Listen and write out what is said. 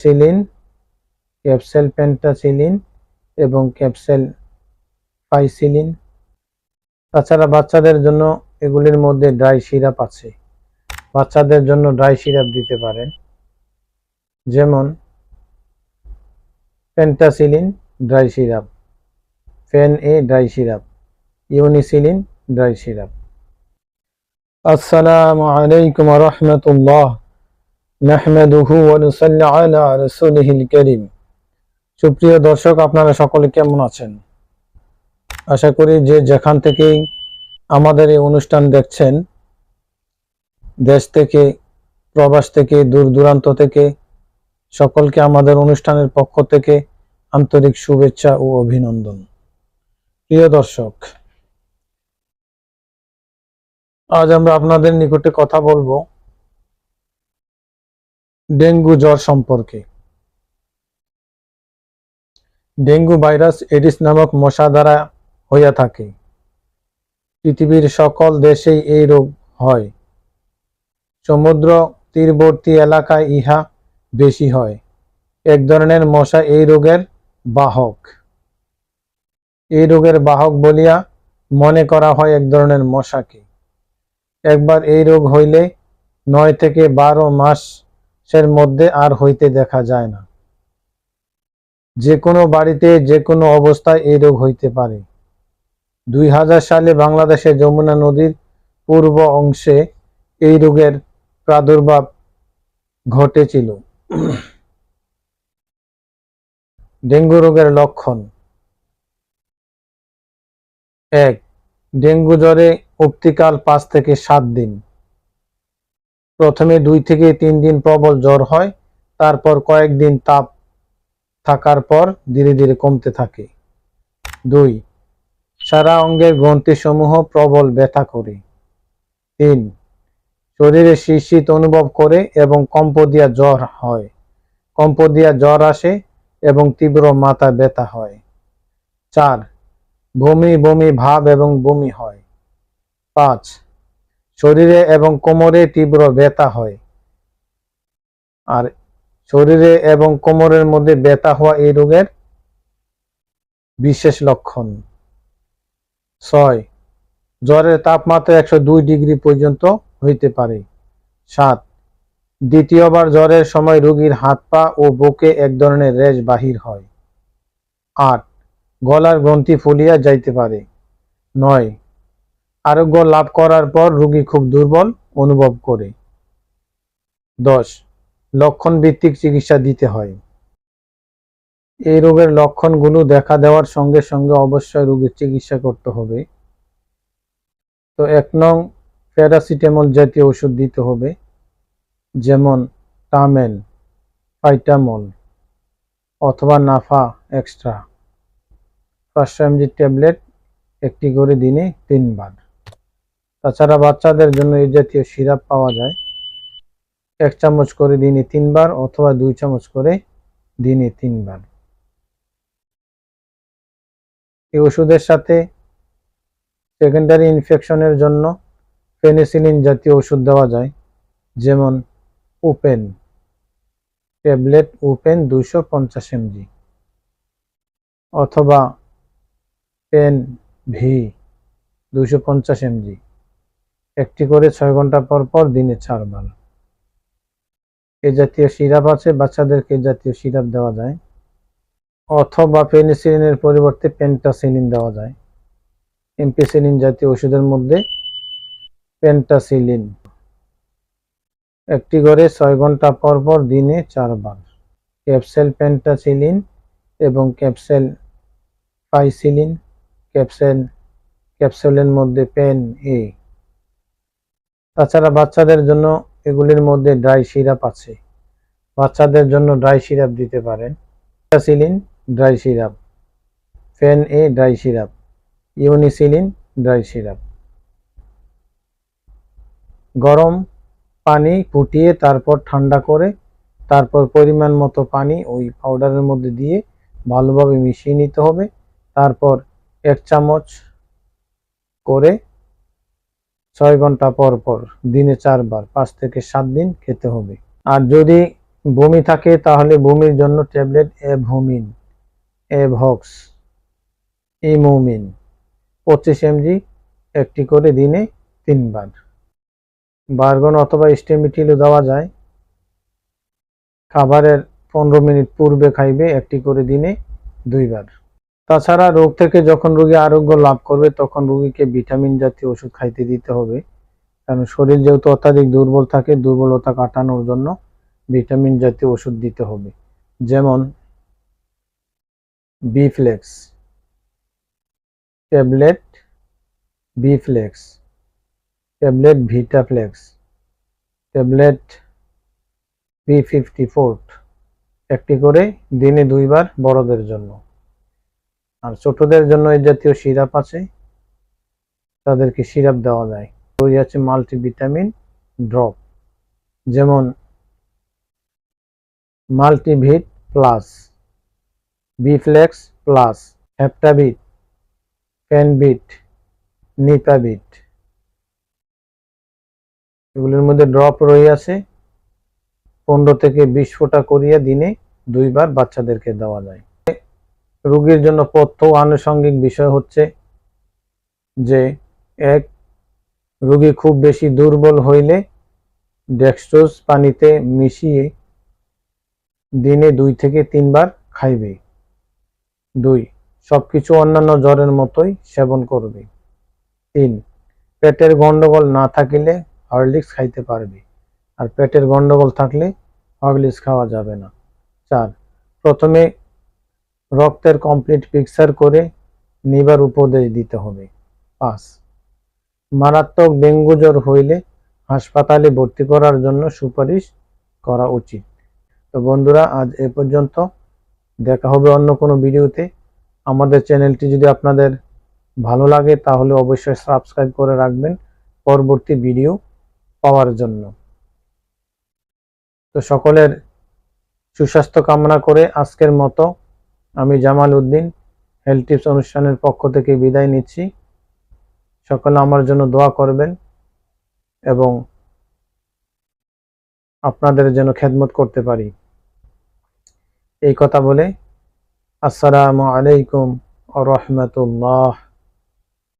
সিলিন capsule পেন্টাসিলিন এবং capsule ফাইসিলিন। তাছাড়া বাচ্চাদের জন্য এগুলির মধ্যে ড্রাই সিরাপ আছে। বাচ্চাদের জন্য ড্রাই সিরাপ দিতে পারেন। যেমন পেন্টাসিলিন, ড্রাই সিরাপ। ফেন এ, dry syrup. Unicillin, dry syrup. আসসালামু আলাইকুম রহমতুল্লাহ। নাহমাদুহু ওয়া নুসাল্লি আলা রাসূলিহিল কারীম। সুপ্রিয় দর্শক, আপনারা সকলে কেমন আছেন? আশা করি যে যেখান থেকেই আমাদের এই অনুষ্ঠান দেখছেন, দেশ থেকে, প্রবাস থেকে, দূর দূরান্ত থেকে, সকলকে আমাদের অনুষ্ঠানের পক্ষ থেকে আন্তরিক শুভেচ্ছা ও অভিনন্দন। প্রিয় দর্শক, আজ আমরা আপনাদের নিকটে কথা বলব ডেঙ্গু জ্বর সম্পর্কে। ডেঙ্গু ভাইরাস এডিস নামক মশা দ্বারা হইয়া থাকে। পৃথিবীর সকল দেশেই এই রোগ হয়। সমুদ্র তীরবর্তী এলাকায় ইহা বেশি হয়। এক ধরনের মশা এই রোগের বাহক। এই রোগের বাহক বলিয়া মনে করা হয় এক ধরনের মশাকে। একবার এই রোগ হইলে নয় থেকে বারো মাসের মধ্যে আর হইতে দেখা যায় না। যে কোনো বাড়িতে, যে কোনো অবস্থায় এই রোগ হইতে পারে। দুই হাজার সালে বাংলাদেশে যমুনা নদীর পূর্ব অংশে এই রোগের প্রাদুর্ভাব ঘটেছিল। ডেঙ্গু রোগের লক্ষণ। এক, ডেঙ্গু জ্বরে উক্তিকাল পাঁচ থেকে সাত দিন। প্রথমে দুই থেকে তিন দিন প্রবল জ্বর হয়, তারপর কয়েকদিন তাপ থাকার পর ধীরে ধীরে কমতে থাকে। দুই, সারা অঙ্গের গ্রন্থিসমূহ প্রবল ব্যথা করে। তিন, শরীরে শীত অনুভব করে এবং কম্প দিয়া জ্বর হয়। কম্প দিয়া জ্বর আসে এবং তীব্র মাথা ব্যথা হয়। চার, বমি বমি ভাব এবং বমি হয়। পাঁচ শরীরে এবং কোমরে তীব্র ব্যথা হয়। আর শরীরে এবং কোমরের মধ্যে ব্যথা হওয়া এই রোগের বিশেষ লক্ষণ। ছয়, জ্বরের তাপমাত্রা একশো দুই ডিগ্রি পর্যন্ত হইতে পারে। সাত, দ্বিতীয়বার জ্বরের সময় রোগীর হাত পা ও বুকে এক ধরনের রেশ বাহির হয়। আট, গলার গ্রন্থি ফুলিয়া যাইতে পারে। নয় আরোগ্য লাভ করার পর রোগী খুব দুর্বল অনুভব করে। দশ লক্ষণ ভিত্তিক চিকিৎসা দিতে হয়। এই রোগের লক্ষণগুলো দেখা দেওয়ার সঙ্গে সঙ্গে অবশ্যই রোগীর চিকিৎসা করতে হবে। তো এক নং, প্যারাসিটামল জাতীয় ওষুধ দিতে হবে, যেমন টামেল পাইটামল অথবা নাফা এক্সট্রা। পাঁচশো এমজি ট্যাবলেট একটি করে দিনে তিনবার। তাছাড়া বাচ্চাদের জন্য এই জাতীয় সিরাপ পাওয়া যায়। এক চামচ করে দিনে তিনবার অথবা দুই চামচ করে দিনে তিনবার। এই ওষুধের সাথে সেকেন্ডারি ইনফেকশনের জন্য পেনিসিলিন জাতীয় ওষুধ দেওয়া যায়, যেমন উপেন ট্যাবলেট উপেন দুশো পঞ্চাশ এমজি অথবা পেন ভি দুইশো পঞ্চাশ এমজি। একটি করে ছয় ঘণ্টা পর পর দিনে চারবার এ জাতীয় সিরাপ আছে, বাচ্চাদেরকে জাতীয় সিরাপ দেওয়া যায়। অথবা পেনিসিলিনের পরিবর্তে পেন্টাসিলিন দেওয়া যায়। এমপিসিলিন জাতীয় ওষুধের মধ্যে পেন্টাসিলিন। একটি করে ছয় ঘণ্টা পর পর দিনে চারবার ক্যাপসেল পেন্টাসিলিন এবং ক্যাপসেল ফাইসিলিন, ক্যাপসেল, ক্যাপসুলের মধ্যে পেন এ। তাছাড়া বাচ্চাদের জন্য এগুলির মধ্যে ড্রাই সিরাপ আছে। বাচ্চাদের জন্য ড্রাই সিরাপ দিতে পারেন। সিলিন ড্রাই সিরাপ। ফেন এ, dry syrup. Unicillin, dry syrup. গরম পানি ফুটিয়ে তারপর ঠান্ডা করে তারপর পরিমাণ মতো পানি ওই পাউডারের মধ্যে দিয়ে ভালোভাবে মিশিয়ে নিতে হবে। তারপর এক চামচ করে ছয় ঘণ্টা পর পর, দিনে চারবার, পাঁচ থেকে সাত দিন খেতে হবে। আর যদি বমি থাকে, তাহলে বমির জন্য ট্যাবলেট এভোমিন, এভক্স, ইমোমিন, পঁচিশ এমজি একটি করে দিনে তিনবার। বার্গন অথবা স্টেমিটিলও দেওয়া যায়। খাবারের পনেরো মিনিট পূর্বে খাইবে, একটি করে দিনে দুইবার। তাছাড়া রোগ থেকে যখন রোগী আরোগ্য লাভ করবে, তখন রোগীকে ভিটামিন জাতীয় ওষুধ খাইতে দিতে হবে। কারণ শরীর যেহেতু অত্যাধিক দুর্বল থাকে, দুর্বলতা কাটানোর জন্য ভিটামিন জাতীয় ওষুধ দিতে হবে। যেমন Beflex tablet Beflex tablet Vitaflex tablet B fifty forte একটি করে দিনে দুইবার বড়দের জন্য। আর ছোটদের জন্য এই জাতীয় সিরাপ আছে, তাদেরকে সিরাপ দেওয়া যায়। ওই আছে মাল্টিভিটামিন ড্রপ, যেমন মাল্টিভিট প্লাস, বিফ্লেক্স প্লাস হ্যাপটাবিট প্যানবিট নিপাবিট। এগুলির মধ্যে ড্রপ রয়ে আছে, পনেরো থেকে বিশ ফোঁটা করিয়া দিনে দুইবার বাচ্চাদেরকে দেওয়া যায়। রোগীর জন্য ও আনুষঙ্গিক বিষয় হচ্ছে যে, এক, রোগী খুব বেশি দুর্বল হইলে ডেক্সট্রোজ পানিতে মিশিয়ে দিনে দুই থেকে তিনবার খাইবে। দুই, সবকিছু অন্যান্য জ্বরের মতোই সেবন করবে। তিন, পেটের গন্ডগোল না থাকিলে হরলিক্স খাইতে পারবে। আর পেটের গন্ডগোল থাকলে হরলিক্স খাওয়া যাবে না। চার, প্রথমে রক্তের কমপ্লিট পিকচার করে নিবার উপদেশ দিতে হবে। পাঁচ, মারাত্মক ডেঙ্গু জ্বর হইলে হাসপাতালে ভর্তি করার জন্য সুপারিশ করা উচিত। তো বন্ধুরা, আজ এ পর্যন্ত। দেখা হবে অন্য কোনো ভিডিওতে। আমাদের চ্যানেলটি যদি আপনাদের ভালো লাগে, তাহলে অবশ্যই সাবস্ক্রাইব করে রাখবেন পরবর্তী ভিডিও পাওয়ার জন্য। তো সকলের সুস্বাস্থ্য কামনা করে আজকের মতো আমি জামাল উদ্দিন হেলথ টিপস অনুষ্ঠানের পক্ষ থেকে বিদায় নিচ্ছি। সকলে আমার জন্য দোয়া করবেন এবং আপনাদের যেন খেদমত করতে পারি। এই কথা বলে আসসালামু আলাইকুম রহমতুল্লাহ।